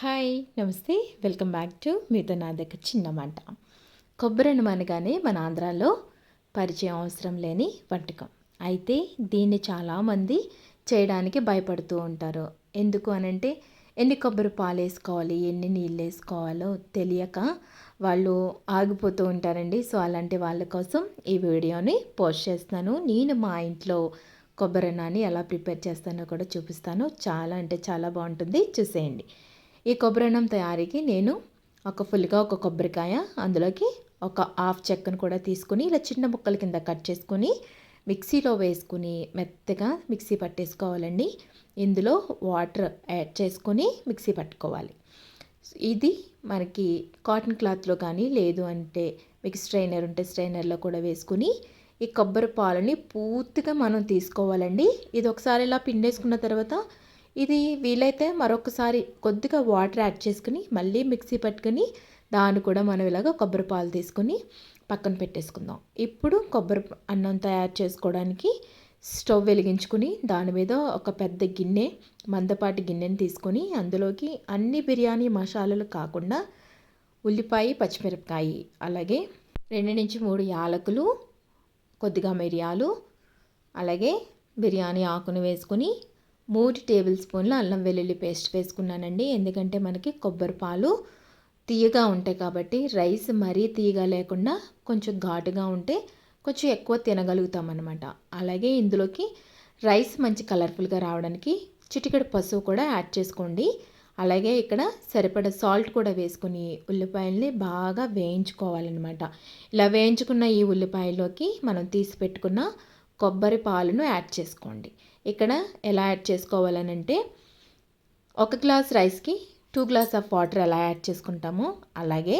Hi నమస్తే. Welcome back to మీతో నా దగ్గర చిన్న కొబ్బరిని అనగానే మన ఆంధ్రాలో పరిచయం అవసరం లేని వంటకం. అయితే దీన్ని చాలామంది చేయడానికి భయపడుతూ ఉంటారు. ఎందుకు అనంటే ఎన్ని కొబ్బరి పాలు వేసుకోవాలి ఎన్ని నీళ్ళు వేసుకోవాలో తెలియక వాళ్ళు ఆగిపోతూ ఉంటారండి. సో అలాంటి వాళ్ళ కోసం ఈ వీడియోని పోస్ట్ చేస్తాను నేను మా ఇంట్లో కొబ్బరి నాని ఎలా ప్రిపేర్ చేస్తానో కూడా చూపిస్తాను. చాలా అంటే చాలా బాగుంటుంది. చూసేయండి. ఈ కొబ్బరి అన్నం తయారీకి నేను ఒక ఫుల్గా ఒక కొబ్బరికాయ అందులోకి ఒక హాఫ్ చెక్కను కూడా తీసుకుని ఇలా చిన్న ముక్కల కింద కట్ చేసుకుని మిక్సీలో వేసుకుని మెత్తగా మిక్సీ పట్టేసుకోవాలండి. ఇందులో వాటర్ యాడ్ చేసుకొని మిక్సీ పట్టుకోవాలి. ఇది మనకి కాటన్ క్లాత్లో కానీ లేదు అంటే మీకు స్ట్రైనర్ ఉంటే స్ట్రైనర్లో కూడా వేసుకుని ఈ కొబ్బరి పాలని పూర్తిగా మనం తీసుకోవాలండి. ఇది ఒకసారి ఇలా పిండేసుకున్న తర్వాత ఇది వీలైతే మరొకసారి కొద్దిగా వాటర్ యాడ్ చేసుకుని మళ్ళీ మిక్సీ పట్టుకుని దాన్ని కూడా మనం ఇలాగ కొబ్బరి పాలు తీసుకుని పక్కన పెట్టేసుకుందాం. ఇప్పుడు కొబ్బరి అన్నం తయారు చేసుకోవడానికి స్టవ్ వెలిగించుకుని దాని మీద ఒక పెద్ద గిన్నె మందపాటి గిన్నెని తీసుకొని అందులోకి అన్ని బిర్యానీ మసాలాలు కాకుండా ఉల్లిపాయ పచ్చిమిరపకాయ అలాగే రెండు నుంచి మూడు యాలకులు కొద్దిగా మిరియాలు అలాగే బిర్యానీ ఆకును వేసుకుని మూడు టేబుల్ స్పూన్ల అల్లం వెల్లుల్లి పేస్ట్ వేసుకున్నానండి. ఎందుకంటే మనకి కొబ్బరి పాలు తీయగా ఉంటాయి కాబట్టి రైస్ మరీ తీయగా లేకుండా కొంచెం ఘాటుగా ఉంటే కొంచెం ఎక్కువ తినగలుగుతాం అనమాట అలాగే ఇందులోకి రైస్ మంచి కలర్ఫుల్గా రావడానికి చిటికెడు పసుపు కూడా యాడ్ చేసుకోండి. అలాగే ఇక్కడ సరిపడ సాల్ట్ కూడా వేసుకుని ఉల్లిపాయల్ని బాగా వేయించుకోవాలన్నమాట. ఇలా వేయించుకున్న ఈ ఉల్లిపాయలోకి మనం తీసి పెట్టుకున్న కొబ్బరి పాలను యాడ్ చేసుకోండి. ఇక్కడ ఎలా యాడ్ చేసుకోవాలనంటే ఒక గ్లాస్ రైస్కి టూ గ్లాస్ ఆఫ్ వాటర్ ఎలా యాడ్ చేసుకుంటామో. అలాగే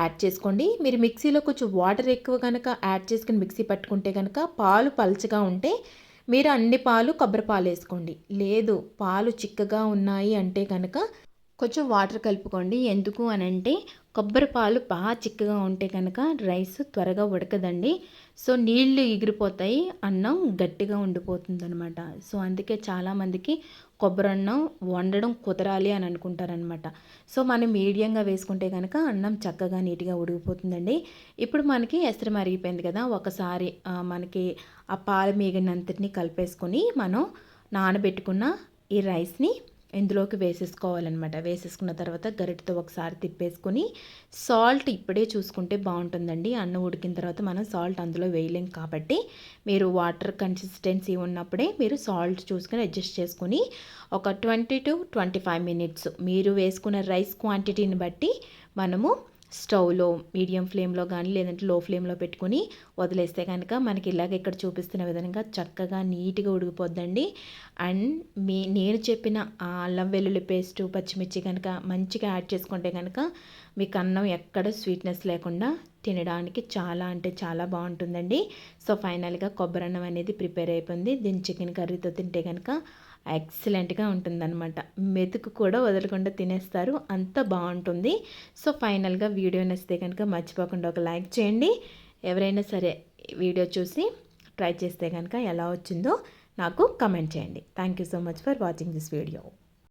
యాడ్ చేసుకోండి. మీరు మిక్సీలో కొంచెం వాటర్ ఎక్కువ కనుక యాడ్ చేసుకుని మిక్సీ పట్టుకుంటే కనుక పాలు పల్చగా ఉంటే మీరు అన్ని పాలు కొబ్బరి పాలు వేసుకోండి. లేదు పాలు చిక్కగా ఉన్నాయి అంటే కనుక కొంచెం వాటర్ కలుపుకోండి. ఎందుకు అని అంటే కొబ్బరి పాలు బాగా చిక్కగా ఉంటే కనుక రైస్ త్వరగా ఉడకదండి. సో నీళ్ళు ఎగిరిపోతాయి అన్నం గట్టిగా ఉండిపోతుంది అనమాట సో అందుకే చాలామందికి కొబ్బరి అన్నం వండడం కుదరాలి అని అనుకుంటారనమాట. సో మనం మీడియంగా వేసుకుంటే కనుక అన్నం చక్కగా నీట్గా ఉడికిపోతుందండి. ఇప్పుడు మనకి ఎసరు మరిగిపోయింది కదా ఒకసారి మనకి ఆ పాలు మీగినంతటిని కలిపేసుకొని మనం నానబెట్టుకున్న ఈ రైస్ని ఇందులోకి వేసేసుకోవాలన్నమాట. వేసేసుకున్న తర్వాత గరిటతో ఒకసారి తిప్పేసుకొని సాల్ట్ ఇప్పుడే చూసుకుంటే బాగుంటుందండి. అన్నం ఉడికిన తర్వాత మనం సాల్ట్ అందులో వేయలేం కాబట్టి మీరు వాటర్ కన్సిస్టెన్సీ ఉన్నప్పుడే మీరు సాల్ట్ చూసుకొని అడ్జస్ట్ చేసుకుని ఒక twenty to twenty five minutes మీరు వేసుకున్న రైస్ క్వాంటిటీని బట్టి మనము స్టవ్లో మీడియం ఫ్లేమ్లో కానీ లేదంటే లో ఫ్లేమ్లో పెట్టుకుని వదిలేస్తే కనుక మనకి ఇలాగ ఇక్కడ చూపిస్తున్న విధంగా చక్కగా నీట్గా ఉడికిపోద్దండి. అండ్ మీ నేను చెప్పిన అల్లం వెల్లుల్లి పేస్టు పచ్చిమిర్చి కనుక మంచిగా యాడ్ చేసుకుంటే కనుక మీకు అన్నం ఎక్కడ స్వీట్నెస్ లేకుండా తినడానికి చాలా అంటే చాలా బాగుంటుందండి. సో ఫైనల్గా కొబ్బరి అన్నం అనేది ప్రిపేర్ అయిపోయింది. దీన్ని చికెన్ కర్రీతో తింటే కనుక ఎక్సలెంట్గా ఉంటుందన్నమాట. మెతుకు కూడా వదలకుండా తినేస్తారు. అంత బాగుంటుంది. సో ఫైనల్గా వీడియో నచ్చితే కనుక మర్చిపోకుండా ఒక లైక్ చేయండి. ఎవరైనా సరే వీడియో చూసి ట్రై చేస్తే కనుక ఎలా వచ్చిందో నాకు కమెంట్ చేయండి. Thank you so much for watching this video.